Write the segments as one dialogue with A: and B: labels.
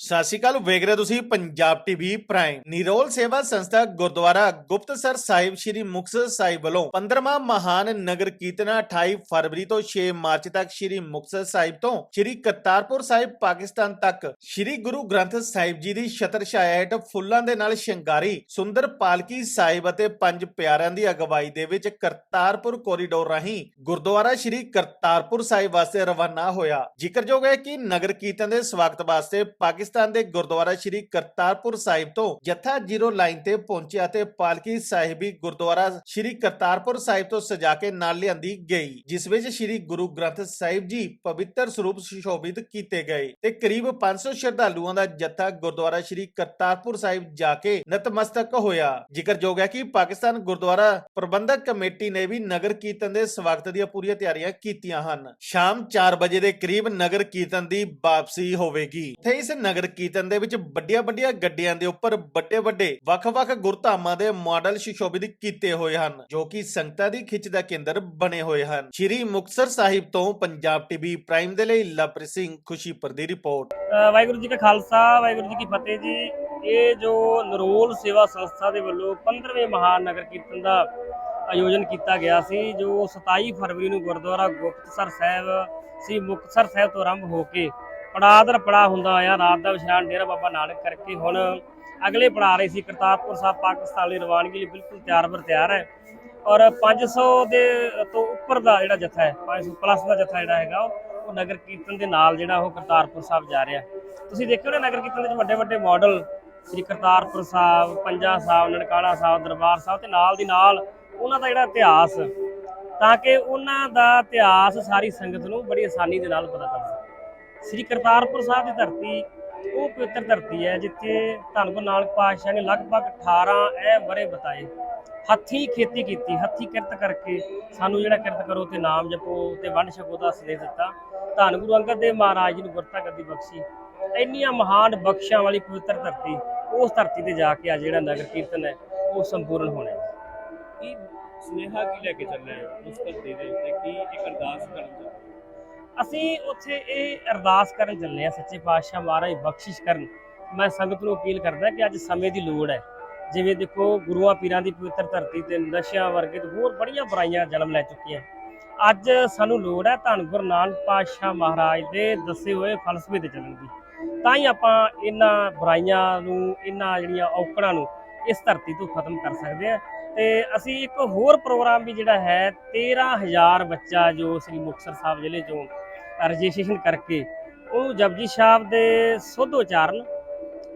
A: ਸਤਿ ਸ਼੍ਰੀ ਅਕਾਲ, ਵੇਖ ਰਹੇ ਹੋ ਤੁਸੀਂ ਪੰਜਾਬ ਟੀਵੀ ਪ੍ਰਾਈਮ ਨਿਰੋਲ ਸੇਵਾ ਸੰਸਥਾ ਗੁਰਦੁਆਰਾ ਗੁਪਤਸਰ ਸਾਹਿਬ ਸ੍ਰੀ ਮੁਕਤਸਰ ਸਾਹਿਬ ਵੱਲੋਂ 15ਵਾਂ ਮਹਾਨ ਨਗਰ ਕੀਰਤਨ 28 ਫਰਵਰੀ ਤੋਂ 6 ਮਾਰਚ ਤੱਕ ਸ੍ਰੀ ਮੁਕਤਸਰ ਸਾਹਿਬ ਤੋਂ ਸ੍ਰੀ ਕਰਤਾਰਪੁਰ ਸਾਹਿਬ ਪਾਕਿਸਤਾਨ ਤੱਕ ਸ੍ਰੀ ਗੁਰੂ ਗ੍ਰੰਥ ਸਾਹਿਬ ਜੀ ਦੀ ਛਤਰ ਛਾਇਆ ਹੇਠ ਫੁੱਲਾਂ ਦੇ ਨਾਲ ਸ਼ਿੰਗਾਰੀ ਸੁੰਦਰ ਪਾਲਕੀ ਸਾਹਿਬ ਅਤੇ ਪੰਜ ਪਿਆਰਿਆਂ ਦੀ ਅਗਵਾਈ ਦੇ ਵਿੱਚ ਕਰਤਾਰਪੁਰ ਕੋਰੀਡੋਰ ਰਾਹੀਂ ਗੁਰਦੁਆਰਾ ਸ੍ਰੀ ਕਰਤਾਰਪੁਰ ਸਾਹਿਬ ਵਾਸਤੇ ਰਵਾਨਾ ਹੋਇਆ। ਜ਼ਿਕਰਯੋਗ ਹੈ ਕਿ ਨਗਰ ਕੀਰਤਨ ਦੇ ਸਵਾਗਤ ਵਾਸਤੇ ਪਾਕਿਸਤਾਨ ਦੇ ਗੁਰਦੁਆਰਾ ਸ੍ਰੀ ਕਰਤਾਰਪੁਰ ਸਾਹਿਬ ਤੋਂ ਜਥਾ ਜ਼ੀਰੋ ਲਾਈਨ ਤੇ ਪਹੁੰਚਿਆ ਤੇ ਪਾਲਕੀ ਸਾਹਿਬੀ ਗੁਰਦੁਆਰਾ ਸ੍ਰੀ ਕਰਤਾਰਪੁਰ ਸਾਹਿਬ ਤੋਂ ਸਜਾ ਕੇ ਨਾਲ ਲਿਆਂਦੀ ਗਈ, ਜਿਸ ਵਿੱਚ ਸ੍ਰੀ ਗੁਰੂ ਗ੍ਰੰਥ ਸਾਹਿਬ ਜੀ ਪਵਿੱਤਰ ਸਰੂਪ ਸੁਸ਼ੋਭਿਤ ਕੀਤੇ ਗਏ ਤੇ ਕਰੀਬ 500 ਸ਼ਰਧਾਲੂਆਂ ਦਾ ਜਥਾ ਗੁਰਦੁਆਰਾ ਸ੍ਰੀ ਕਰਤਾਰਪੁਰ ਸਾਹਿਬ ਜਾ ਕੇ ਨਤਮਸਤਕ ਹੋਇਆ। ਜ਼ਿਕਰਯੋਗ ਹੈ ਕਿ ਪਾਕਿਸਤਾਨ ਗੁਰਦੁਆਰਾ ਪ੍ਰਬੰਧਕ ਕਮੇਟੀ ਨੇ ਵੀ ਨਗਰ ਕੀਰਤਨ ਦੇ ਸਵਾਗਤ ਦੀਆਂ ਪੂਰੀਆਂ ਤਿਆਰੀਆਂ ਕੀਤੀਆਂ ਹਨ। ਸ਼ਾਮ 4 ਵਜੇ ਦੇ ਕਰੀਬ ਨਗਰ ਕੀਰਤਨ ਦੀ ਵਾਪਸੀ ਹੋਵੇਗੀ। ਤੇ ਇਸ ਨਗਰ ਕੀਰਤਨ ਦੇ ਵਿੱਚ ਵੱਡੀਆਂ ਵੱਡੀਆਂ ਗੱਡੀਆਂ ਦੇ ਉੱਪਰ ਵੱਡੇ ਵੱਡੇ ਵੱਖ-ਵੱਖ ਗੁਰਧਾਮਾਂ ਦੇ ਮਾਡਲ ਸੁਸ਼ੋਭਿਤ ਕੀਤੇ ਹੋਏ ਹਨ, ਜੋ ਕਿ ਸੰਗਤਾਂ ਦੀ ਖਿੱਚ ਦਾ ਕੇਂਦਰ ਬਣੇ ਹੋਏ ਹਨ। ਸ਼੍ਰੀ ਮੁਕਤਸਰ ਸਾਹਿਬ ਤੋਂ ਪੰਜਾਬ ਟੀਵੀ ਪ੍ਰਾਈਮ ਦੇ ਲਈ ਲਵਪ੍ਰੀਤ ਸਿੰਘ ਖੁਸ਼ੀਪੁਰ ਦੀ ਰਿਪੋਰਟ।
B: ਵਾਹਿਗੁਰੂ ਜੀ ਕਾ ਖਾਲਸਾ, ਵਾਹਿਗੁਰੂ ਜੀ ਕੀ ਫਤਿਹ ਜੀ। ਇਹ ਜੋ ਨਰੋਲ ਸੇਵਾ ਸੰਸਥਾ ਦੇ ਵੱਲੋਂ 15ਵੇਂ ਮਹਾਨ ਕੀਰਤਨ ਦਾ ਆਯੋਜਨ ਕੀਤਾ ਗਿਆ ਸੀ, ਜੋ 27 ਫਰਵਰੀ ਨੂੰ ਗੁਰਦੁਆਰਾ ਗੁਪਤਸਰ ਸਾਹਿਬ, ਸ੍ਰੀ ਮੁਕਤਸਰ ਸਾਹਿਬ ਤੋਂ ਆਰੰਭ ਹੋ ਕੇ ਪੜਾਅ ਦਰ ਪੜਾਅ ਹੁੰਦਾ ਆਇਆ ਰਾਤ ਦਾ ਵਿਸ਼ਰਾਮ ਡੇਰਾ ਬਾਬਾ ਨਾਨਕ ਕਰਕੇ ਹੁਣ ਅਗਲੇ ਪੜਾਅ ਰਹੇ ਸੀ ਕਰਤਾਰਪੁਰ ਸਾਹਿਬ ਪਾਕਿਸਤਾਨ ਲਈ ਰਵਾਨਗੀ ਲਈ, ਬਿਲਕੁਲ ਤਿਆਰ ਬਰ ਤਿਆਰ ਹੈ। ਔਰ 500 ਦੇ ਤੋਂ ਉੱਪਰ ਦਾ ਜਿਹੜਾ ਜਥਾ ਹੈ 500 ਪਲੱਸ ਦਾ ਜਥਾ ਜਿਹੜਾ ਹੈਗਾ, ਉਹ ਉਹ ਨਗਰ ਕੀਰਤਨ ਦੇ ਨਾਲ ਜਿਹੜਾ ਉਹ ਕਰਤਾਰਪੁਰ ਸਾਹਿਬ ਜਾ ਰਿਹਾ ਤੁਸੀਂ ਦੇਖਿਓ ਨਾ ਨਗਰ ਕੀਰਤਨ ਦੇ ਵਿੱਚ ਵੱਡੇ ਵੱਡੇ ਮਾਡਲ ਸ੍ਰੀ ਕਰਤਾਰਪੁਰ ਸਾਹਿਬ, ਪੰਜਾ ਸਾਹਿਬ, ਨਨਕਾਣਾ ਸਾਹਿਬ, ਦਰਬਾਰ ਸਾਹਿਬ ਤੇ ਨਾਲ ਦੀ ਨਾਲ ਉਹਨਾਂ ਦਾ ਜਿਹੜਾ ਇਤਿਹਾਸ, ਤਾਂ ਕਿ ਉਹਨਾਂ ਦਾ ਇਤਿਹਾਸ, ਸਾਰੀ ਸੰਗਤ ਨੂੰ ਬੜੀ ਆਸਾਨੀ ਦੇ ਨਾਲ ਪਤਾ ਚੱਲ ਸਕੇ। ਸ੍ਰੀ ਕਰਤਾਰਪੁਰ ਸਾਹਿਬ ਦੀ ਧਰਤੀ, ਉਹ ਪਵਿੱਤਰ ਧਰਤੀ ਹੈ, ਜਿੱਥੇ ਧੰਨ ਗੁਰੂ ਨਾਨਕ ਪਾਤਸ਼ਾਹ ਨੇ ਲਗਭਗ 18 ਐ ਵਰੇ ਬਤਾਏ। ਹੱਥੀਂ ਖੇਤੀ ਕੀਤੀ, ਹੱਥੀਂ ਕਿਰਤ ਕਰਕੇ ਸਾਨੂੰ ਜਿਹੜਾ ਕਿਰਤ ਕਰੋ ਤੇ ਨਾਮ ਜਪੋ ਤੇ ਵੰਡ ਛਕੋ ਦਾ ਸੰਦੇਸ਼ ਦਿੱਤਾ। ਧੰਨ ਗੁਰੂ ਅੰਗਦ ਦੇਵ ਮਹਾਰਾਜ ਜੀ ਨੂੰ ਗੁਰਤਾ ਗੱਦੀ ਬਖਸ਼ੀ। ਇੰਨੀਆਂ ਮਹਾਨ ਬਖਸ਼ਾਂ ਵਾਲੀ ਪਵਿੱਤਰ ਧਰਤੀ, ਉਸ ਧਰਤੀ ਤੇ ਜਾ ਕੇ ਆ ਜਿਹੜਾ ਨਗਰ ਕੀਰਤਨ ਹੈ, ਉਹ ਸੰਪੂਰਨ ਹੋਣਾ ਹੈ।
C: ਕੀ ਸੁਨੇਹਾ ਕੀ ਲੈ ਕੇ ਚੱਲਣਾ ਹੋ ਉਸ ਧਰਤੀ ਦੇ ਉੱਤੇ? ਕੀ ਇੱਕ ਅਰਦਾਸ ਕਰਨ ਚੱਲੇ
B: ਅਸੀਂ ਉੱਥੇ ਇਹ ਅਰਦਾਸ ਕਰਨ ਚੱਲੇ ਆ ਸੱਚੇ ਪਾਤਸ਼ਾਹ ਮਹਾਰਾਜ ਬਖਸ਼ਿਸ਼ ਕਰਨ। ਮੈਂ ਸੰਗਤ ਨੂੰ ਅਪੀਲ ਕਰਦਾ ਕਿ ਅੱਜ ਸਮੇਂ ਦੀ ਲੋੜ ਹੈ। ਜਿਵੇਂ ਦੇਖੋ ਗੁਰੂਆਂ ਪੀਰਾਂ ਦੀ ਪਵਿੱਤਰ ਧਰਤੀ ਤੇ ਨਸ਼ਿਆਂ ਵਰਗੇ ਤੇ ਹੋਰ ਬੜੀਆਂ ਬੁਰਾਈਆਂ ਜਨਮ ਲੈ ਚੁੱਕੀਆਂ। ਅੱਜ ਸਾਨੂੰ ਲੋੜ ਹੈ ਧੰਨ ਗੁਰੂ ਨਾਨਕ ਪਾਤਸ਼ਾਹ ਮਹਾਰਾਜ ਦੇ ਦੱਸੇ ਹੋਏ ਫਲਸਫੇ ਤੇ ਚੱਲਣ ਦੀ। ਤਾਂ ਹੀ ਆਪਾਂ ਇਹਨਾਂ ਬੁਰਾਈਆਂ ਨੂੰ, ਇਹਨਾਂ ਜਿਹੜੀਆਂ ਔਕੜਾਂ ਨੂੰ ਇਸ ਧਰਤੀ ਤੋਂ ਖਤਮ ਕਰ ਸਕਦੇ ਆ ਤੇ ਅਸੀਂ ਇੱਕ ਹੋਰ ਪ੍ਰੋਗਰਾਮ ਵੀ ਜਿਹੜਾ ਹੈ 13000 ਬੱਚਾ ਜੋ ਸ੍ਰੀ ਮੁਕਤਸਰ ਸਾਹਿਬ ਜ਼ਿਲ੍ਹੇ ਚੋਂ ਰਜਿਸਟ੍ਰੇਸ਼ਨ ਕਰਕੇ ਉਹਨੂੰ ਜਪਜੀ ਸਾਹਿਬ ਦੇ ਸੁੱਧ ਉਚਾਰਨ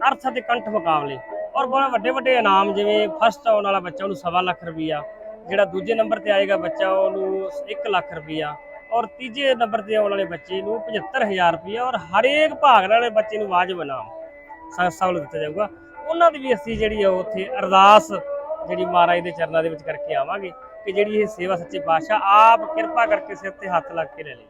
B: ਅਰਥ ਅਤੇ ਕੰਠ ਮੁਕਾਬਲੇ। ਔਰ ਬੜਾ ਵੱਡੇ ਵੱਡੇ ਇਨਾਮ ਜਿਵੇਂ ਫਸਟ ਆਉਣ ਵਾਲਾ ਬੱਚਾ ਉਹਨੂੰ ਸਵਾ ਲੱਖ ਰੁਪਈਆ, ਜਿਹੜਾ ਦੂਜੇ ਨੰਬਰ ਤੇ ਆਏਗਾ ਬੱਚਾ ਉਹਨੂੰ 1 ਲੱਖ ਰੁਪਈਆ, ਔਰ ਤੀਜੇ ਨੰਬਰ ਤੇ ਆਉਣ ਵਾਲੇ ਬੱਚੇ ਨੂੰ 75000 ਰੁਪਈਆ, ਔਰ ਹਰੇਕ ਭਾਗ ਵਾਲੇ ਬੱਚੇ ਨੂੰ ਵਾਜਬ ਇਨਾਮ ਸੰਸਥਾ ਵੱਲੋਂ ਦਿੱਤਾ ਜਾਊਗਾ। ਉਹਨਾਂ ਦੀ ਵੀ ਅਸੀਂ ਜਿਹੜੀ ਆ ਉੱਥੇ ਅਰਦਾਸ ਜਿਹੜੀ ਮਹਾਰਾਜ ਦੇ ਚਰਨਾਂ ਦੇ ਵਿੱਚ ਕਰਕੇ ਆਵਾਂਗੇ ਕਿ ਜਿਹੜੀ ਇਹ ਸੇਵਾ ਸੱਚੇ ਪਾਤਸ਼ਾਹ ਆਪ ਕਿਰਪਾ ਕਰਕੇ ਸਿਰ ਤੇ ਹੱਥ ਲੱਗ ਕੇ ਲੈ ਲਈ